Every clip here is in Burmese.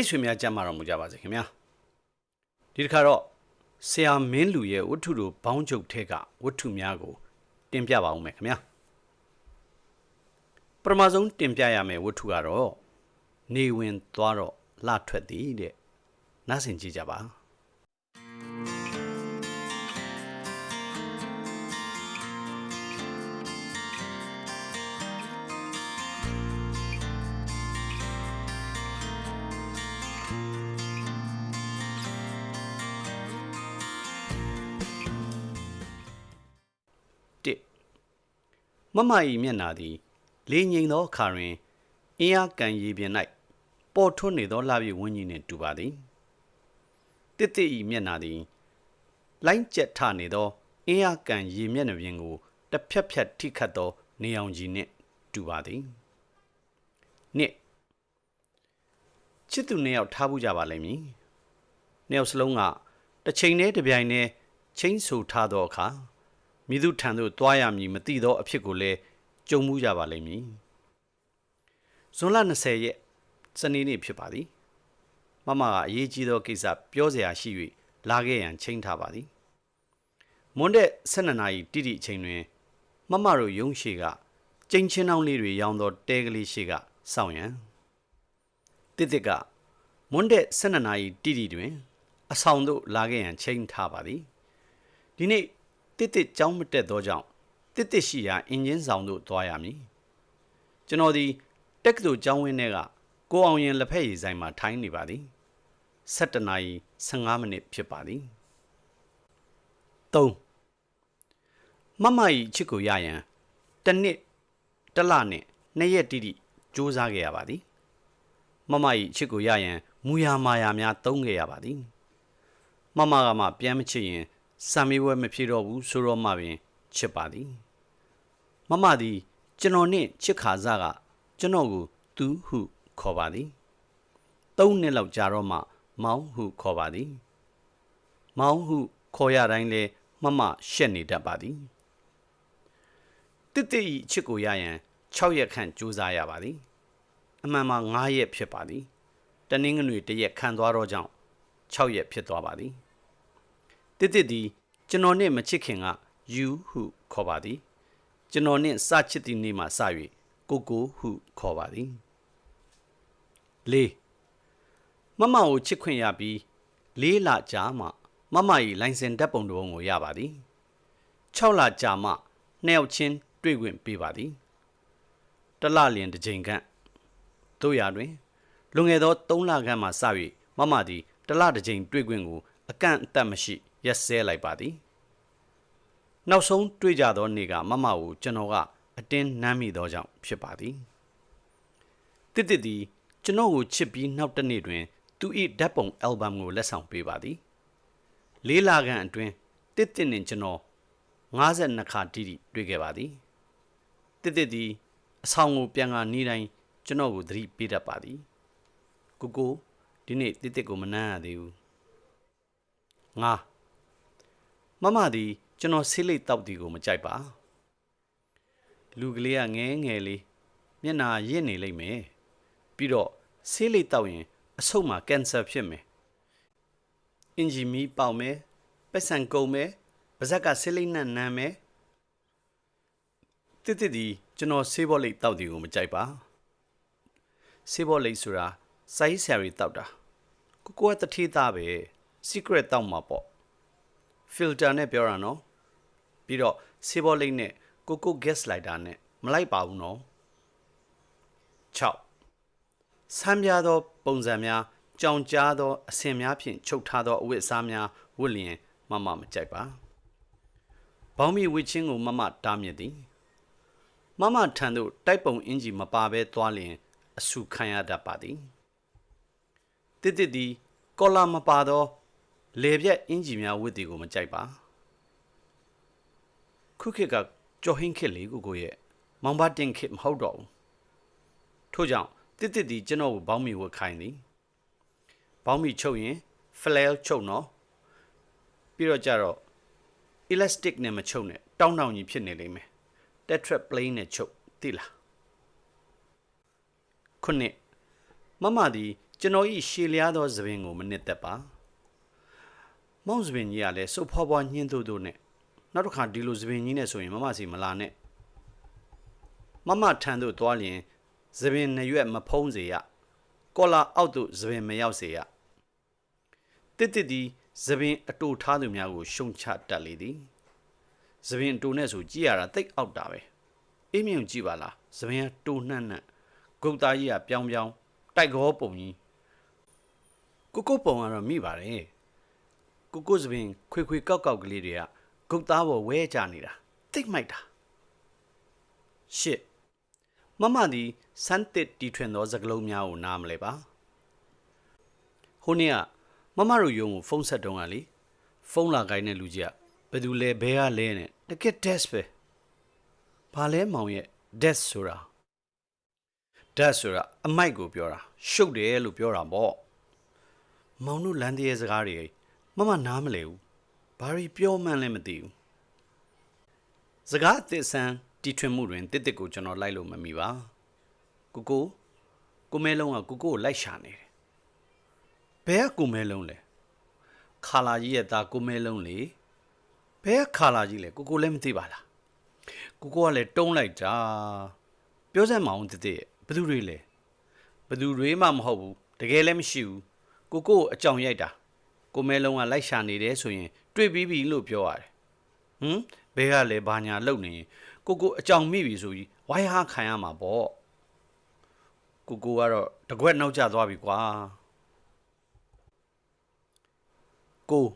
မိတ်ဆွေများကြမ်းမာတော်မူကြပါစေခင်ဗျာဒီတစ်ခါတော့ဆရာမင်းလူရဲ့ဝတ္ထုတို့ဘောင်းချုပ်ထဲကဝတ္ထုများကို တင်ပြပါဦးမယ်ခင်ဗျာပထမဆုံးတင်ပြရမယ့်ဝတ္ထုကတော့နေဝင်သွားတော့လှထွက်သည်တဲ့နားဆင်ကြည့်ကြပါ မမ၏မျက်နာသည် လေငိန်သောအခါတွင်အင်းအားကန်ရည်ပြင်၌ပေါ်ထွန်းနေသောလှပြည့်ဝန်းကြီးနှင့်တူပါသည်တစ်တစ်၏မျက်နာသည် လိုင်းကျက်ထနေသောအင်းအားကန်ရည်မျက်နှာပြင်ကိုတစ်ဖြက်ဖြက်ထိခတ်သောနေအောင်ကြီးနှင့်တူပါသည်နှစ်ချစ်သူနှစ်ယောက်ထားဘူးကြပါလိမ့်မည်နှစ်ယောက်စလုံးကတစ်ချိန်တည်းတစ်ပြိုင်တည်းချင်းဆူထားသောအခါ မိသူထံသို့တွားရမည်မသိသောအဖြစ်ကိုလည်းကြုံမှုရပါလိမ့်မည်။ဇွန်လ20ရက်စနေနေ့ဖြစ်ပါသည်။မမကအရေးကြီးသောကိစ္စပြောစရာရှိ၍လာခဲ့ရန်ချိန်ထားပါသည်။မွန်းတဲ့12နာရီတိတိအချိန်တွင် မမတို့ရုံးရှိကကျင်းချင်းနှောင်းလေးတွေရောင်းသောတဲကလေးရှိကစောင့်ရန်တစ်တစ်ကမွန်းတဲ့12နာရီတိတိတွင် အဆောင်သို့လာခဲ့ရန်ချိန်ထားပါသည်။ဒီနေ့ တစ်တစ်ကြောင်းမတက်သောကြောင့်တစ်တစ်ရှိရာအင်ဂျင်ဆောင်သို့သွားရမည်ကျွန်တော်ဒီတက္ကသိုလ်ကျောင်းဝင်းထဲကကိုအောင်ရင်လက်ဖက်ရည်ဆိုင်မှာထိုင်းနေပါသည်7နာရီ15မိနစ်ဖြစ်ပါသည်3မမကြီးချစ်ကိုရရန်တစ်နှစ်တစ်လနဲ့နှစ်ရက်တိတိစူးစမ်းခဲ့ရပါသည်မမကြီးချစ်ကိုရရန်မူယာမာယာများသုံးခဲ့ရပါသည်မမကမှပြန်မချစ်ရင် စာမေးပွဲမဖြေတော့ဘူးဆိုတော့မှပင်ချစ်ပါသည်မမသည်ကျွန်တော်နှင့်ချစ်ခါစားကကျွန်တော်ကိုသူဟုခေါ်ပါသည်သုံးနှစ်လောက်ကြာတော့မှ မောင်ဟုခေါ်ပါသည် မောင်ဟုခေါ်ရတိုင်းလဲမမရှက်နေတတ်ပါသည်တစ်တစ်ဤချစ်ကိုရရန်6ရက်ခန့်ကြိုးစားရပါသည် အမှန်မှာ9ရက်ဖြစ်ပါသည်တနင်္ဂနွေတရက်ခံသွားတော့ကြောင့်6ရက်ဖြစ်သွားပါသည် တစ်တစ်သည်ကျွန်တော်နဲ့မချစ်ခင်ကယူဟုခေါ်ပါသည်ကျွန်တော်နဲ့စချစ်သည့်နေ့မှစ၍ကိုကိုဟုခေါ်ပါသည်လေးမမကိုချစ်ခွင့်ရပြီးလေးလကြာမှမမ၏လိုင်စင်ဓာတ်ပုံတစ်ပုံကိုရပါသည်6လကြာမှနှစ်ယောက်ချင်းတွေ့ခွင့်ပေးပါသည်တလလျင်တစ်ချိန်ခန့်တို့ရတွင်လွန်ခဲ့သော3လခန့်မှစ၍မမသည်တလတစ်ချိန်တွေ့ခွင့်ကိုအကန့်အသတ်မရှိ ရက်စဲလိုက်ပါသည်နောက်ဆုံးတွေ့ကြသောနေ့ကမမကိုကျွန်တော်ကအတင်းနမ်းမိသောကြောင့်ဖြစ်ပါသည်တစ်တစ်သည်ကျွန်တော်ကိုချစ်ပြီးနောက်တစ်နေ့တွင်သူ၏ဓာတ်ပုံအယ်ဘမ်ကိုလက်ဆောင်ပေးပါသည်လေးလခန့်အတွင်းတစ်တစ်နှင့်ကျွန်တော်52ခါတိတိတွေ့ခဲ့ပါသည်တစ်တစ်သည်အဆောင်ကိုပြန်ကာနေတိုင်းကျွန်တော်ကိုသတိပေးတတ်ပါသည်ကိုကိုဒီနေ့တစ်တစ်ကိုမနှမ်းရသေးဘူးငါ မမသည်ကျွန်တော်ဆေးလိပ်တောက်တီကိုမကြိုက်ပါလူကလေးကငဲငယ်လေးမျက်နာရင့်နေလိမ့်မယ်ပြီးတော့ဆေးလိပ်တောက်ရင် အဆုတ်မှာကင်ဆာဖြစ်မယ်အင်ဂျီမီပေါက်မယ်ပက်ဆန်ကုန်မယ်ပါဇက်ကဆေးလိပ်နဲ့နမ်းမယ်တစ်တစ်ဒီကျွန်တော်ဆေးဘောလိပ်တောက်တီကိုမကြိုက်ပါဆေးဘောလိပ်ဆိုတာစိုင်းဆရာရီတောက်တာကိုကိုကတထေးသားပဲ secret တောက်မှာပေါ့ filter နဲ့ပြောတာနော်ပြီးတော့ဆေးဘောလိပ်နဲ့ကိုကို gas lighter နဲ့မလိုက်ပါဘူးနော်6ဆမ်းပြားသော ပုံစံများကြောင်ကြားသောအဆင်များဖြင့်ချုပ်ထားသောအဝတ်အစားများဝတ်လျင်မမမကြိုက်ပါဘောင်းမီဝစ်ချင်းကိုမမတားမြစ်သည်မမထံသို့တိုက်ပုံအင်ဂျီမပါဘဲသွားလျင်အဆူခံရတတ်ပါသည်တစ်တစ်သည် ကော်လာမပါသော လေပြက်အင်ဂျီများဝတ်သည်ကိုမကြိုက်ပါခုခေတ်ကကြော်ဟင်းခေတ်လေးကိုကိုရဲ့မောင်ပါတင်ခေတ်မဟုတ်တော့ဘူးထို့ကြောင့်တစ်တစ်ဒီကျွန်တော်ကိုဘောင်းမီဝတ်ခိုင်းသည်ဘောင်းမီချုပ်ရင် flail ချုပ်နော်ပြီးတော့ကြတော့ elastic နဲ့မချုပ်နဲ့တောင်းတောင်းကြီးဖြစ်နေလိမ့်မယ် tetra plane နဲ့ချုပ်သိလားခုနှစ်မမသည်ကျွန်တော်ဤရှည်လျားသောသပင်ကိုမနစ်သက်ပါ မောင်သပင်ကြီးကလည်းစုပ်ဖွားဖွားညှင်းတို့တို့နဲ့နောက်တစ်ခါဒီလိုသပင်ကြီးနဲ့ဆိုရင်မမစီမလာနဲ့မမထံသို့သွားလျင်သပင်နှစ်ရွက်မဖုံးစေရကော်လာအောက်သို့သပင်မရောက်စေရတစ်တစ်ဒီသပင်အတူထားသူများကိုရှုံချတတ်လေသည်သပင်အတူနဲ့ဆိုကြည့်ရတာတိတ်အောက်တာပဲအေးမြုံကြည့်ပါလားသပင်ကတူနှံ့နှံ့ဂုတ်သားကြီးကပြောင်းပြောင်းတိုက်ကောပုံကြီးကိုကိုပုံကတော့မိပါတယ် ကိုကိုသပင်ခွေခွေကောက်ကောက်ကလေးတွေကဂုတ်သားပေါ်ဝဲကြနေတာတိတ်မိုက်တာရှစ်မမသည်စမ်းတစ်တီထွင်သောစကလုံးများကိုနားမလဲပါဟိုနေ့ကမမတို့ယုံကိုဖုန်းဆက်တုံးကလေဖုန်းလာခိုင်းတဲ့လူကြီးကဘယ်သူလဲဘဲကလဲနဲ့တကက် desk ပဲဘာလဲမောင်ရဲ့ desk ဆိုတာ desk ဆိုတာအမိုက်ကိုပြောတာရှုပ်တယ်လို့ပြောတာပေါ့မောင်တို့လမ်းတရဲစကားတွေ မမနားမလဲဘူးဘာတွေပြောမှန်းလည်းမသိဘူးစကားအသစ်ဆန်းတီထွင်မှုတွင်တစ်တစ်ကိုကျွန်တော်လိုက်လို့မမီပါကိုကိုကိုမဲလုံးကကိုကိုကိုလိုက်ရှာနေတယ်ဘယ်ကကိုမဲလုံးလဲခါလာကြီးရဲ့သားကိုမဲလုံးလေဘယ်ကခါလာကြီးလဲကိုကိုလည်းမသိပါလားကိုကိုကလည်းတုံးလိုက်တာပြောစမ်းမအောင်တစ်တစ်ဘယ်သူတွေလဲဘယ်သူတွေမှမဟုတ်ဘူးတကယ်လည်းမရှိဘူးကိုကိုအကြောင်ရိုက်တာ ကိုမဲလုံးကလိုက်ရှာနေတယ်ဆိုရင်တွေ့ပြီးပြီလို့ပြောရတယ်ဟမ်ဘဲကလည်းဘာညာလုံနေရင်ကိုကိုအကြောင်မိပြီဆိုပြီးဝိုင်းဟာခံရမှာပေါ့ကိုကိုကတော့တကွက်နောက်ကျသွားပြီကွာကို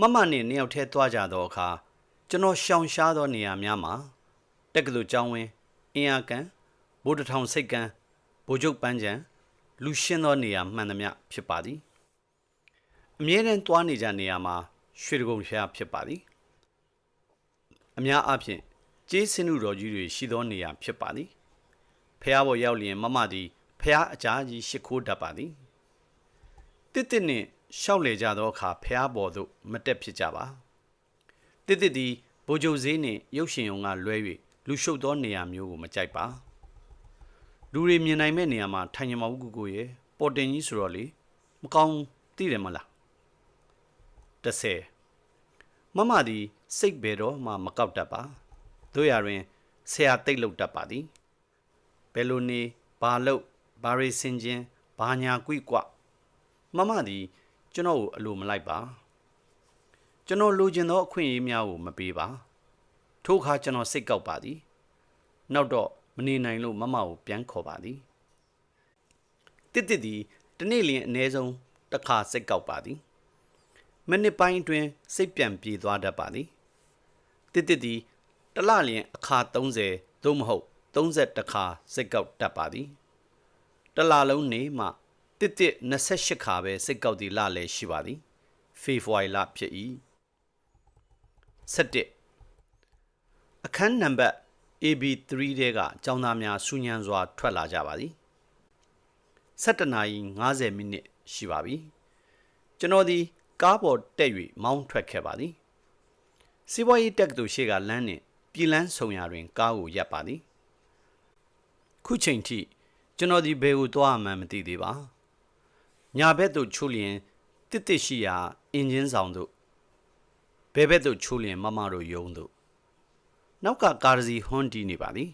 မမနဲ့နှစ်ယောက်ထဲသွားကြတော့အခါကျွန်တော်ရှောင်ရှားသောနေရာများမှာတက္ကသိုလ်ကျောင်းဝင်းအင်အားကန်ဗိုလ်တထောင်စိတ်ကန်းဗိုလ်ချုပ်ပန်းချံလူရှင်းသောနေရာမှန်သမျှဖြစ်ပါသည် အမြဲတမ်းသွားနေကြနေရာမှာရွှေတကုံဖျားဖြစ်ပါသည်အများအားဖြင့်ကျေးစင်းဥတော်ကြီးတွေရှိသောနေရာဖြစ်ပါသည်ဖះဘော်ရောက်လျင်မမသည်ဖះအကြာကြီးရှ िख ိုးတတ်ပါသည်တစ်တစ်နှင့်ရှောက်လေကြသောအခါဖះဘော်သို့မတက်ဖြစ်ကြပါတစ်တစ်သည်ဘိုးကျုပ်ဈေးနှင့်ရုပ်ရှင်ုံကလွဲ၍လူရှုပ်သောနေရာမျိုးကိုမကြိုက်ပါလူတွေမြင်နိုင်မဲ့နေရာမှာထိုင်ရမဘူးကူကိုရဲ့ပေါ်တင်ကြီးဆိုတော့လေမကောင်းသိတယ်မလား 30မမသည် စိတ်ဘယ်တော့မှမကောက်တတ်ပါတို့ရတွင်ဆရာတိတ်လုတ်တတ်ပါသည်ဘယ်လိုနေဘာလို့ဘာရီစင်ချင်းဘာညာကွိကွမမသည် ကျွန်တော်ကိုအလိုမလိုက်ပါကျွန်တော်လိုချင်သောအခွင့်အရေးများကိုမပေးပါထို့အခါကျွန်တော်စိတ်ကောက်ပါသည် နောက်တော့မနေနိုင်လို့မမကိုပြန်ခေါ်ပါသည်တစ်တစ်သည်တနေ့လျင်အ ਨੇ ဆုံးတစ်ခါစိတ်ကောက်ပါသည် မိနစ်ပိုင်းအတွင်းစိတ်ပြန်ပြေသွားတတ်ပါသည်တစ်တစ်သည်တလလျင်အခါ30သို့မဟုတ်30ခါစိတ်ကောက်တတ်ပါသည်တလလုံးနေမှတစ်တစ်28ခါပဲစိတ်ကောက်သည်လလည်းရှိပါသည်ဖေဖော်ဝါရီလဖြစ်၏7အခန်းနံပါတ် AB3 တဲကចောင်းသားများဆူညံစွာ ထွက်လာကြပါသည်7နာရီ50မိနစ်ရှိပါပြီကျွန်တော်ဒီ ကားပေါ်တက်၍မောင်းထွက်ခဲ့ပါသည်စီးပွားရေးတက်ကတူရှေ့ကလမ်းနှင့်ပြည်လန်းဆုံရာတွင် ကားကိုရပ်ပါသည်ခုချိန်ထိကျွန်တော်ဒီဘယ်ကိုသွားမှန်းမသိသေးပါညာဘက်သို့ချိုးလျင်တစ်တစ်ရှိရာအင်ဂျင်ဆောင်သို့ဘယ်ဘက်သို့ချိုးလျင်မမတို့ယုံသို့နောက်ကကားစီဟွန်တီနေပါသည်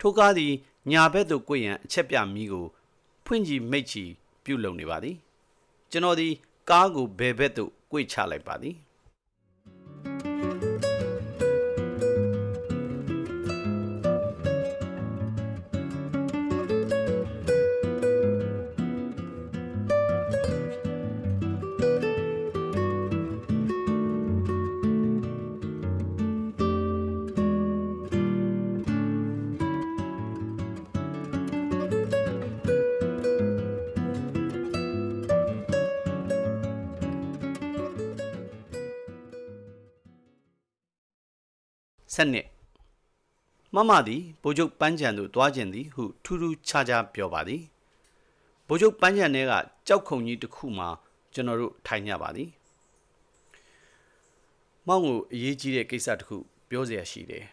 ထိုကားသည်ညာဘက်သို့ကိုရန်အချက်ပြမီးကို ဖွင့်ကြည့်မိတ်ချီပြုတ်လုံနေပါသည်ကျွန်တော်ဒီ ကားကိုဘယ်ဘက်သို့꿰ချလိုက်ပါသည် ဆက်နှစ်မမသည်ဗိုလ်ချုပ်ပန်းချံသို့တွားခြင်းသည်ဟုထူးထူးခြားခြားပြောပါသည်ဗိုလ်ချုပ်ပန်းချံထဲကကြောက်ခုံကြီးတစ်ခုမှာကျွန်တော်တို့ထိုင်ကြပါသည်မောင်ကိုအရေးကြီးတဲ့ကိစ္စတစ်ခုပြောเสียရှိတယ်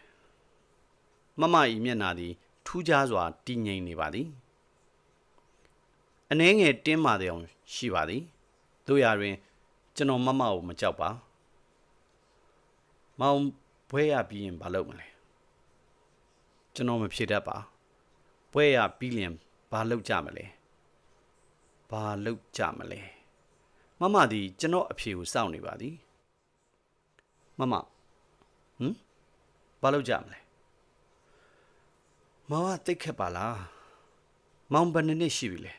မမဤမျက်နာသည်ထူးခြားစွာတည်ငြိမ်နေပါသည် အနှဲငယ်တင်းမာတဲ့အောင်ရှိပါသည်တို့ရတွင် ကျွန်တော်မမကိုမကြောက်ပါမောင် ဘွဲရပြီးရင်မလုပ်မလဲကျွန်တော်မဖြစ်တတ်ပါဘွဲရပြီးရင်ဘာလုပ်ကြမလဲဘာလုပ်ကြမလဲမမသည်ကျွန်တော်အဖေကိုစောင့်နေပါသည်မမဟမ်ဘာလုပ်ကြမလဲမောင်ကတိတ်ခက်ပါလားမောင်ဘယ်နှစ်နှစ်ရှိပြီလဲ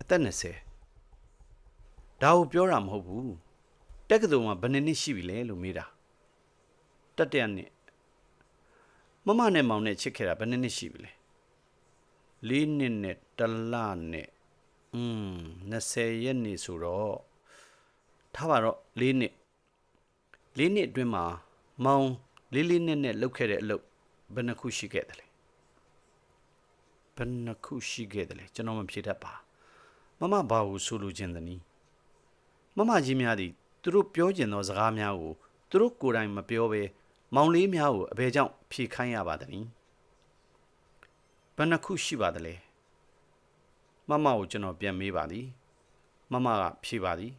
အသက်20ဒါကိုပြောတာမဟုတ်ဘူးတက္ကသိုလ်မှာဘယ်နှစ်နှစ်ရှိပြီလဲလို့မေးတာ တတ်တဲ့နှစ်မမနဲ့မောင်နဲ့ချစ်ခဲ့တာဘယ်နှစ်နှစ်ရှိပြီလဲလေးနှစ်နဲ့တစ်လနဲ့อืม20ရက်နေဆိုတော့ထားပါတော့လေးနှစ်လေးနှစ်အတွင်းမှာမောင်လေးလေးနဲ့နဲ့လုပ်ခဲ့တဲ့အလုပ်ဘယ်နှခုရှိခဲ့တယ်လဲဘယ်နှခုရှိခဲ့တယ်လဲကျွန်တော်မဖြေတတ်ပါမမဘာကိုဆိုလိုချင်သနည်းမမကြီးများသည်သူတို့ပြောကျင်သောစကားများကိုသူတို့ကိုယ်တိုင်မပြောဘဲ မောင်လေးများကိုအဘယ်ကြောင့်ဖြေခိုင်းရပါသနည်းဘယ်နှခုရှိပါသလဲမမကိုကျွန်တော်ပြန်မေးပါသည်မမကဖြေပါသည်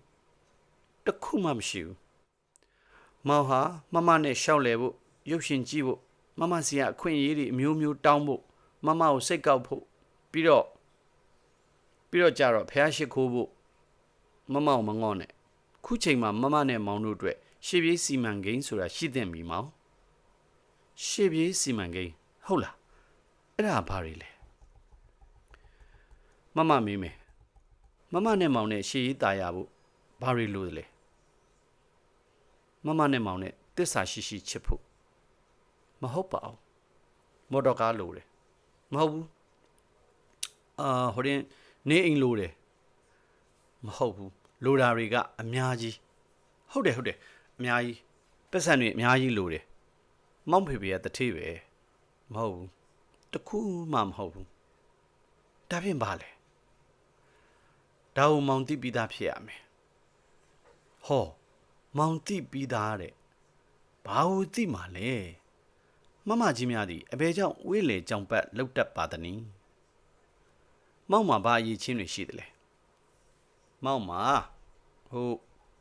တစ်ခုမှမရှိဘူးမောင်ဟာမမနဲ့ရှောက်လဲဖို့ရုပ်ရှင်ကြည့်ဖို့မမစီကအခွင့်အရေးတွေအမျိုးမျိုးတောင်းဖို့မမကိုစိတ်ကောက်ဖို့ပြီးတော့ပြီးတော့ကြတော့ဖះရှိခိုးဖို့မမကိုမငေါ့နဲ့ခုချိန်မှာမမနဲ့မောင်တို့အတွက်ရှေ့ပြေးစီမံကိန်းဆိုတာရှိသင့်ပြီမောင် ရှေ့ပြေးစီမံကိန်းဟုတ်လားအဲ့ဒါဘာတွေလဲမမမေးမယ်မမနဲ့မောင်နဲ့ရှေ့ရေးตายရဖို့ဘာတွေလို့လဲမမနဲ့မောင်နဲ့တစ္ဆာရှိရှိချစ်ဖို့မဟုတ်ပါဘူးမော်တော်ကားလိုတယ်မဟုတ်ဘူးအာဟိုရင်နေအိမ်လိုတယ်မဟုတ်ဘူးလိုတာတွေကအများကြီးဟုတ်တယ်ဟုတ်တယ်အများကြီးပတ်စံတွေအများကြီးလိုတယ် မောင်ဖေဖေကတထေးပဲမဟုတ်ဘူးတခုမှမဟုတ်ဘူးဒါဖြင့်ဘာလဲဒါကိုမောင်တိပြီးသားဖြစ်ရမယ်ဟောမောင်တိပြီးသားတဲ့ဘာကိုတိမှာလဲမမကြီးများသည်အဘယ်ကြောင့်ဝေးလေကြောင်ပတ်လောက်တတ်ပါသနည်းမောင်မှာဘာအရေးချင်းတွေရှိသလဲမောင်မှာဟို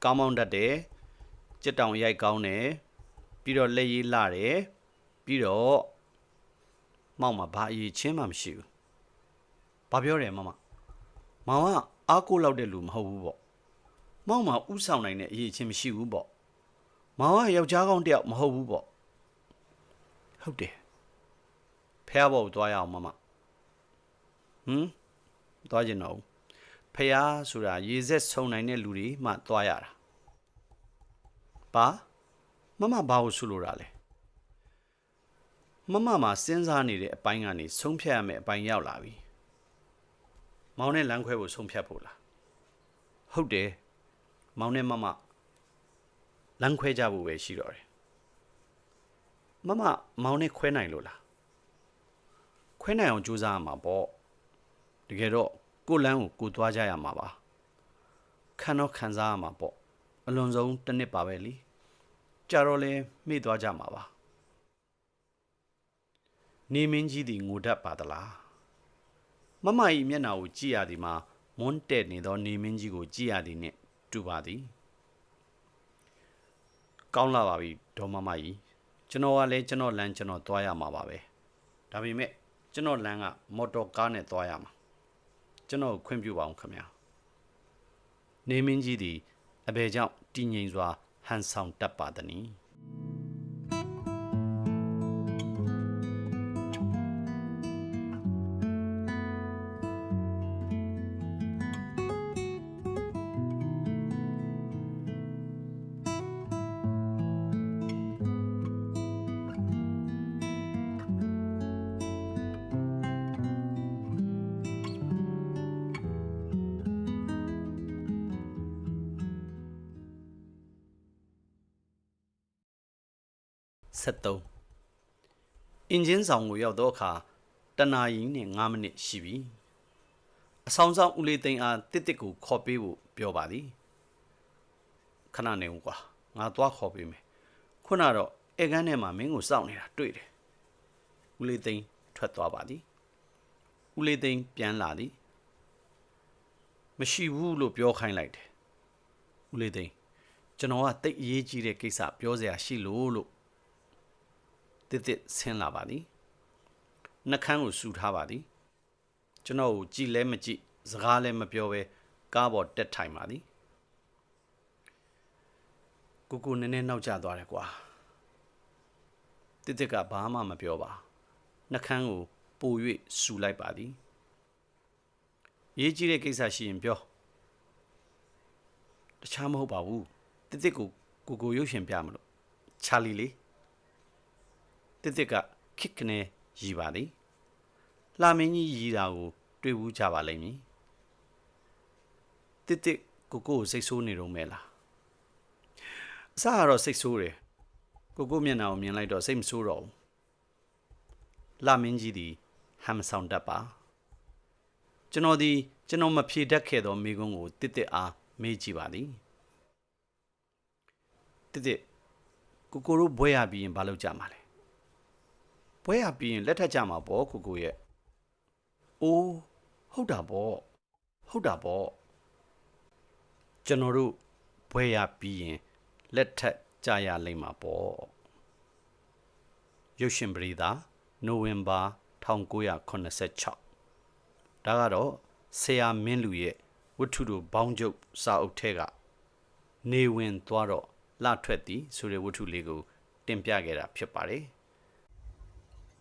ကောင်းမောင်းတတ်တယ်ကြက်တောင်ရိုက်ကောင်းတယ် ပြီးတော့လက်ရည်လာတယ်ပြီးတော့မောင်မှာဘာအရေးချင်းမှမရှိဘူးဘာပြောတယ်မမမောင်ကအားကိုးလောက်တဲ့လူမဟုတ်ဘူးပေါ့မောင်မှာဥဆောင်နိုင်တဲ့အရေးချင်းမရှိဘူးပေါ့မောင်ကယောက်ျားကောင်းတယောက်မဟုတ်ဘူးပေါ့ဟုတ်တယ်ဖះဘောက်သွားရအောင်မမဟမ်သွားကျင်တော့ဖះဆိုတာရေစက်ဆုံနိုင်တဲ့လူတွေမှသွားရတာပါ မမဘာလို့ဆုလို့တာလဲမမမှာစဉ်းစားနေတဲ့အပိုင်းကနေဆုံးဖြတ်ရမယ့်အပိုင်းရောက်လာပြီမောင်နဲ့လမ်းခွဲဖို့ဆုံးဖြတ်ဖို့လားဟုတ်တယ်မောင်နဲ့မမလမ်းခွဲကြဖို့ပဲရှိတော့တယ်မမမောင်နဲ့ခွဲနိုင်လို့လားခွဲနိုင်အောင်ကြိုးစားရမှာပေါ့တကယ်တော့ကိုလန်းကိုကိုသွားကြရမှာပါခံတော့ခံစားရမှာပေါ့အလွန်ဆုံးတစ်နှစ်ပါပဲလी ကြာတော့လဲမေ့သွားကြမှာပါနေမင်းကြီးသည်ငိုတတ်ပါသလားမမ၏မျက်နှာကိုကြည့်ရသည်မှာမွန်းတဲ့နေသောနေမင်းကြီးကိုကြည့်ရသည်နှင့်တူပါသည်ကောင်းလာပါပြီဒေါ်မမကြီးကျွန်တော်ကလည်းကျွန်တော်လမ်းကျွန်တော်သွားရမှာပါပဲဒါပေမဲ့ကျွန်တော်လမ်းကမော်တော်ကားနဲ့သွားရမှာကျွန်တော်ခွင့်ပြုပါအောင်ခင်ဗျာနေမင်းကြီးသည်အဘယ်ကြောင့်တည်ငြိမ်စွာ ဟန်ဆောင်တတ်ပါသနည်း 73အင်ဂျင်ဆောင်ကိုရောက်တော့အခါတနာရီနဲ့9မိနစ်ရှိပြီအဆောင်ဆောင်ဦးလေးသိန်းအားတစ်တစ်ကိုခေါ်ပေးဖို့ပြောပါသည်ခဏနေဦးကွာငါသွားခေါ်ပေးမယ်ခုနတော့ဧကန်းထဲမှာမင်းကိုစောင့်နေတာတွေ့တယ်ဦးလေးသိန်းထွက်သွားပါသည်ဦးလေးသိန်းပြန်လာသည်မရှိဘူးလို့ပြောခိုင်းလိုက်တယ်ဦးလေးသိန်းကျွန်တော်ကတိတ်အရေးကြီးတဲ့ကိစ္စပြောစရာရှိလို့လို့ တစ်တစ်ဆင်းလာပါသည်နှကန်းကိုစူထားပါသည်ကျွန်တော်ကိုကြည်လဲမကြည့်စကားလည်းမပြောဘဲကားပေါ်တက်ထိုင်ပါသည်ကိုကိုနည်းနည်းနောက်ကျသွားတယ်ကွာတစ်တစ်ကဘာမှမပြောပါနှကန်းကိုပို၍စူလိုက်ပါသည်ရေးကြီးတဲ့ကိစ္စရှိရင်ပြောတခြားမဟုတ်ပါဘူးတစ်တစ်ကိုကိုကိုရုပ်ရှင်ပြမလို့ချာလီလေး တစ်တစ်ကခစ်ကနေရီပါသည်လှမင်းကြီးရီတာကို တွေ့ဘူးကြပါလိမ့်မည်တစ်တစ်ကိုကိုကိုစိတ်ဆိုးနေတော့မဲလားအစကတော့စိတ်ဆိုးတယ်ကိုကိုမျက်နှာကိုမြင်လိုက်တော့စိတ်မဆိုးတော့ဘူးလှမင်းကြီးသည်ဟမ်ဆောင်တတ်ပါကျွန်တော်ဒီကျွန်တော်မဖြေတတ်ခဲ့သောမိကုန်းကိုတစ်တစ်အားမေးကြည့်ပါသည်တစ်တစ်ကိုကိုတို့ဘွဲရပြီးရင်ဘာလုပ်ကြမှာလဲ ဘွဲရပြီးရင်လက်ထပ်ကြမှာပေါ့ကိုကိုရဲ့အိုးဟုတ်တာပေါ့ဟုတ်တာပေါ့ကျွန်တော်တို့ဘွဲရပြီးရင်လက်ထပ်ကြရလိမ့်မှာပေါ့ရုပ်ရှင်ပရိသတ်နိုဝင်ဘာ1986ဒါကတော့ဆရာမင်းလူရဲ့ဝတ္ထုတို့ဘောင်းကျုပ်စာအုပ်ထဲကနေဝင်သွားတော့လှထွက်သည်ဆိုတဲ့ဝတ္ထုလေးကိုတင်ပြခဲ့တာဖြစ်ပါတယ်